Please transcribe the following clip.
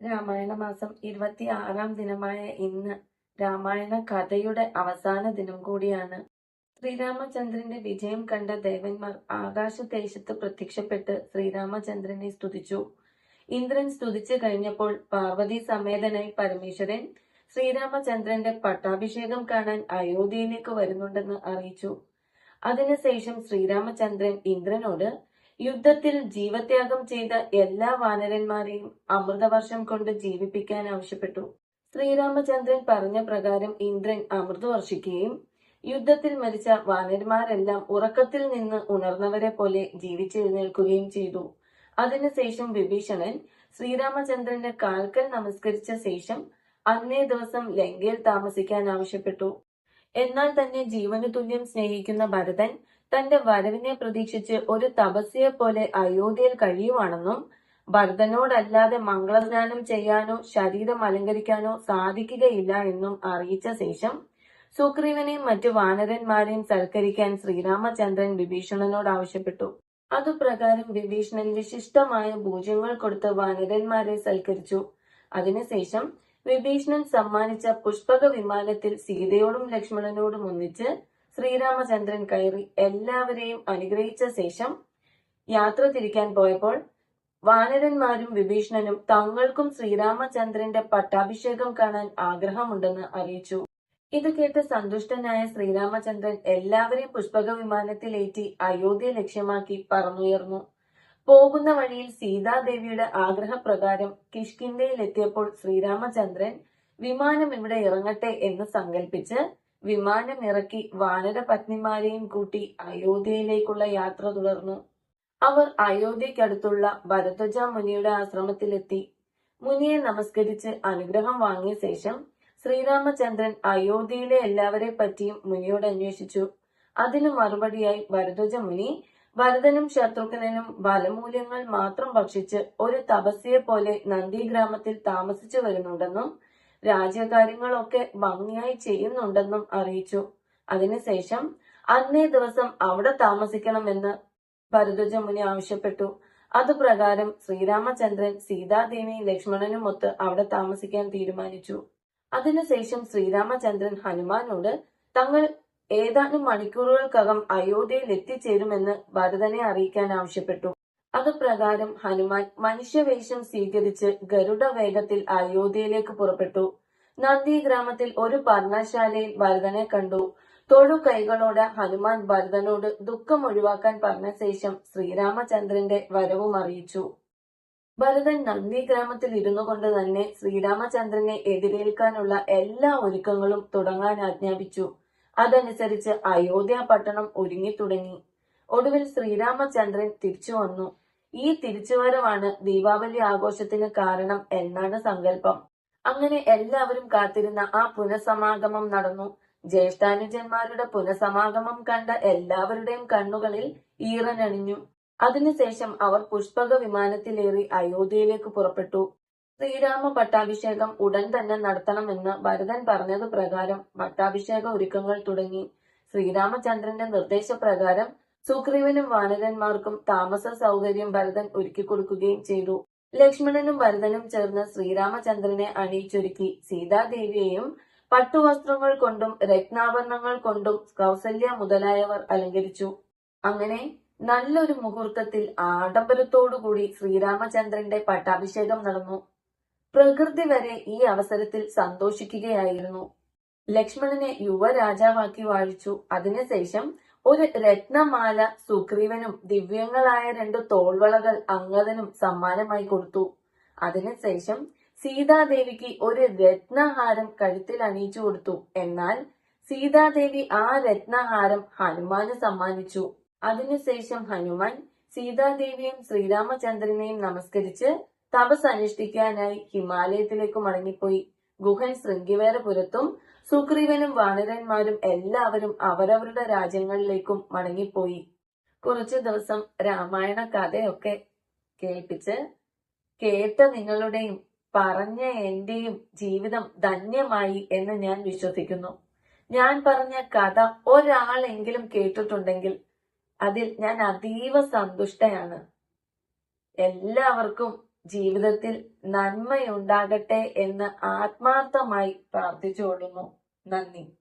രാമായണ മാസം ഇരുപത്തി ആറാം ദിനമായ ഇന്ന് രാമായണ കഥയുടെ അവസാന ദിനം കൂടിയാണ്. ശ്രീരാമചന്ദ്രന്റെ വിജയം കണ്ട ദേവന്മാർ ആകാശദേശത്ത് പ്രത്യക്ഷപ്പെട്ട് ശ്രീരാമചന്ദ്രനെ സ്തുതിച്ചു. ഇന്ദ്രൻ സ്തുതിച്ചു കഴിഞ്ഞപ്പോൾ പാർവതി സമേതനായി പരമേശ്വരൻ ശ്രീരാമചന്ദ്രന്റെ പട്ടാഭിഷേകം കാണാൻ അയോധ്യയിലേക്ക് വരുന്നുണ്ടെന്ന് അറിയിച്ചു. അതിനുശേഷം ശ്രീരാമചന്ദ്രൻ ഇന്ദ്രനോട് യുദ്ധത്തിൽ ജീവത്യാഗം ചെയ്ത എല്ലാ വാനരന്മാരെയും അമൃതവർഷം കൊണ്ട് ജീവിപ്പിക്കാൻ ആവശ്യപ്പെട്ടു. ശ്രീരാമചന്ദ്രൻ പറഞ്ഞ പ്രകാരം ഇന്ദ്രൻ അമൃതവർഷിക്കുകയും യുദ്ധത്തിൽ മരിച്ച വാനരന്മാരെല്ലാം ഉറക്കത്തിൽ നിന്ന് ഉണർന്നവരെ പോലെ ജീവിച്ചെഴുന്നേൽക്കുകയും ചെയ്തു. അതിനുശേഷം വിഭീഷണൻ ശ്രീരാമചന്ദ്രന്റെ കാൽക്കൽ നമസ്കരിച്ച ശേഷം അന്നേ ദിവസം ലങ്കയിൽ താമസിക്കാൻ ആവശ്യപ്പെട്ടു. എന്നാൽ തന്നെ ജീവനു തുല്യം സ്നേഹിക്കുന്ന ഭരതൻ തന്റെ വരവിനെ പ്രതീക്ഷിച്ച് ഒരു തപസ്യയെ പോലെ അയോധ്യയിൽ കഴിയുവാണെന്നും ഭരതനോടല്ലാതെ മംഗളസ്നാനം ചെയ്യാനോ ശരീരം അലങ്കരിക്കാനോ സാധിക്കുകയില്ല എന്നും അറിയിച്ച ശേഷം സുഗ്രീവനെയും മറ്റു വാനരന്മാരെയും സൽക്കരിക്കാൻ ശ്രീരാമചന്ദ്രൻ വിഭീഷണനോട് ആവശ്യപ്പെട്ടു. അതുപ്രകാരം വിഭീഷണൻ വിശിഷ്ടമായ ഭൂജ്യങ്ങൾ കൊടുത്ത് വാനരന്മാരെ സൽക്കരിച്ചു. അതിനുശേഷം വിഭീഷണൻ സമ്മാനിച്ച പുഷ്പക വിമാനത്തിൽ സീതയോടും ലക്ഷ്മണനോടും ഒന്നിച്ച് ശ്രീരാമചന്ദ്രൻ കയറി എല്ലാവരെയും അനുഗ്രഹിച്ച ശേഷം യാത്ര തിരിക്കാൻ പോയപ്പോൾ വാനരന്മാരും വിഭീഷണനും തങ്ങൾക്കും ശ്രീരാമചന്ദ്രന്റെ പട്ടാഭിഷേകം കാണാൻ ആഗ്രഹമുണ്ടെന്ന് അറിയിച്ചു. ഇത് കേട്ട് സന്തുഷ്ടനായ ശ്രീരാമചന്ദ്രൻ എല്ലാവരെയും പുഷ്പക വിമാനത്തിലേറ്റി അയോധ്യ ലക്ഷ്യമാക്കി പറന്നുയർന്നു. പോകുന്ന വഴിയിൽ സീതാദേവിയുടെ ആഗ്രഹപ്രകാരം കിഷ്കിന്ധയിലെത്തിയപ്പോൾ ശ്രീരാമചന്ദ്രൻ വിമാനം ഇവിടെ ഇറങ്ങട്ടെ എന്ന് സങ്കല്പിച്ച് വിമാനം ഇറക്കി വാനര പത്നിമാരെയും കൂട്ടി അയോധ്യയിലേക്കുള്ള യാത്ര തുടർന്നു. അവർ അയോധ്യക്കടുത്തുള്ള ഭരദ്വജ മുനിയുടെ ആശ്രമത്തിലെത്തി. മുനിയെ നമസ്കരിച്ച് അനുഗ്രഹം വാങ്ങിയ ശേഷം ശ്രീരാമചന്ദ്രൻ അയോധ്യയിലെ എല്ലാവരെ പറ്റിയും മുനിയോട് അന്വേഷിച്ചു. അതിനു മറുപടിയായി ഭരദ്വജ മുനി ഭരതനും ശത്രുഘ്നനും ബലമൂല്യങ്ങൾ മാത്രം ഭക്ഷിച്ച് ഒരു തപസ്യയെ പോലെ നന്ദിഗ്രാമത്തിൽ താമസിച്ചു വരുന്നുണ്ടെന്നും രാജ്യകാര്യങ്ങളൊക്കെ ഭംഗിയായി ചെയ്യുന്നുണ്ടെന്നും അറിയിച്ചു. അതിനുശേഷം അന്നേ ദിവസം അവിടെ താമസിക്കണമെന്ന് ഭരദ്വജ മുനി ആവശ്യപ്പെട്ടു. അതുപ്രകാരം ശ്രീരാമചന്ദ്രൻ സീതാദേവി ലക്ഷ്മണനുമൊത്ത് അവിടെ താമസിക്കാൻ തീരുമാനിച്ചു. അതിനുശേഷം ശ്രീരാമചന്ദ്രൻ ഹനുമാനോട് തങ്ങൾ ഏതാനും മണിക്കൂറുകൾക്കകം അയോധ്യയിൽ എത്തിച്ചേരുമെന്ന് ഭരതനെ അറിയിക്കാൻ ആവശ്യപ്പെട്ടു. അതുപ്രകാരം ഹനുമാൻ മനുഷ്യവേഷം സ്വീകരിച്ച് ഗരുഡ വേഗത്തിൽ അയോധ്യയിലേക്ക് പുറപ്പെട്ടു. നന്ദി ഗ്രാമത്തിൽ ഒരു പർണശാലയിൽ ഭരതനെ കണ്ടു. തൊഴു കൈകളോടെ ഹനുമാൻ ഭരതനോട് ദുഃഖം ഒഴിവാക്കാൻ പറഞ്ഞ ശേഷം ശ്രീരാമചന്ദ്രന്റെ വരവും അറിയിച്ചു. ഭരതൻ നന്ദി ഗ്രാമത്തിൽ ഇരുന്നു കൊണ്ട് തന്നെ ശ്രീരാമചന്ദ്രനെ എതിരേൽക്കാനുള്ള എല്ലാ ഒരുക്കങ്ങളും തുടങ്ങാൻ ആജ്ഞാപിച്ചു. അതനുസരിച്ച് അയോധ്യ പട്ടണം ഒരുങ്ങി തുടങ്ങി. ഒടുവിൽ ശ്രീരാമചന്ദ്രൻ തിരിച്ചു വന്നു. ഈ തിരിച്ചുവരവാണ് ദീപാവലി ആഘോഷത്തിന് കാരണം എന്നാണ് സങ്കല്പം. അങ്ങനെ എല്ലാവരും കാത്തിരുന്ന ആ പുനഃസമാഗമം നടന്നു. ജ്യേഷ്ഠാനുജന്മാരുടെ പുനഃസമാഗമം കണ്ട എല്ലാവരുടെയും കണ്ണുകളിൽ ഈറനണിഞ്ഞു. അതിനുശേഷം അവർ പുഷ്പക വിമാനത്തിലേറി അയോധ്യയിലേക്ക് പുറപ്പെട്ടു. ശ്രീരാമ പട്ടാഭിഷേകം ഉടൻ തന്നെ നടത്തണമെന്ന് ഭരതൻ പറഞ്ഞത് പ്രകാരം പട്ടാഭിഷേക ഒരുക്കങ്ങൾ തുടങ്ങി. ശ്രീരാമചന്ദ്രന്റെ നിർദ്ദേശപ്രകാരം സുഗ്രീവനും വാനരന്മാർക്കും താമസ സൗകര്യം ഭരതൻ ഒരുക്കി കൊടുക്കുകയും ചെയ്തു. ലക്ഷ്മണനും ഭരതനും ചേർന്ന് ശ്രീരാമചന്ദ്രനെ അണിയിച്ചൊരുക്കി. സീതാദേവിയെയും പട്ടുവസ്ത്രങ്ങൾ കൊണ്ടും രത്നാഭരണങ്ങൾ കൊണ്ടും കൗസല്യ മുതലായവർ അലങ്കരിച്ചു. അങ്ങനെ നല്ലൊരു മുഹൂർത്തത്തിൽ ആഡംബരത്തോടുകൂടി ശ്രീരാമചന്ദ്രന്റെ പട്ടാഭിഷേകം നടന്നു. പ്രകൃതി വരെ ഈ അവസരത്തിൽ സന്തോഷിക്കുകയായിരുന്നു. ലക്ഷ്മണനെ യുവരാജാവാക്കി വാഴിച്ചു. അതിനുശേഷം ഒരു രത്നമാല സുഗ്രീവനും ദിവ്യങ്ങളായ രണ്ട് തോൾവളകൾ അംഗതനും സമ്മാനമായി കൊടുത്തു. അതിനുശേഷം സീതാദേവിക്ക് ഒരു രത്നഹാരം കഴുത്തിൽ അണിയിച്ചു കൊടുത്തു. എന്നാൽ സീതാദേവി ആ രത്നഹാരം ഹനുമാന് സമ്മാനിച്ചു. അതിനുശേഷം ഹനുമാൻ സീതാദേവിയും ശ്രീരാമചന്ദ്രനെയും നമസ്കരിച്ച് തപസ് അനുഷ്ഠിക്കാനായി ഹിമാലയത്തിലേക്ക് മടങ്ങിപ്പോയി. ഗുഹൻ ശൃംഗിവേരപുരത്തും സുഗ്രീവനും വാനരന്മാരും എല്ലാവരും അവരവരുടെ രാജ്യങ്ങളിലേക്കും മടങ്ങിപ്പോയി. കുറച്ചു ദിവസം രാമായണ കഥയൊക്കെ കേൾപ്പിച്ച് കേട്ട നിങ്ങളുടെയും പറഞ്ഞ എന്റെയും ജീവിതം ധന്യമായി എന്ന് ഞാൻ വിശ്വസിക്കുന്നു. ഞാൻ പറഞ്ഞ കഥ ഒരാളെങ്കിലും കേട്ടിട്ടുണ്ടെങ്കിൽ അതിൽ ഞാൻ അതീവ സന്തുഷ്ടയാണ്. എല്ലാവർക്കും ജീവിതത്തിൽ നന്മയുണ്ടാകട്ടെ എന്ന് ആത്മാർത്ഥമായി പ്രാർത്ഥിച്ചുകൊള്ളുന്നു. നന്ദി.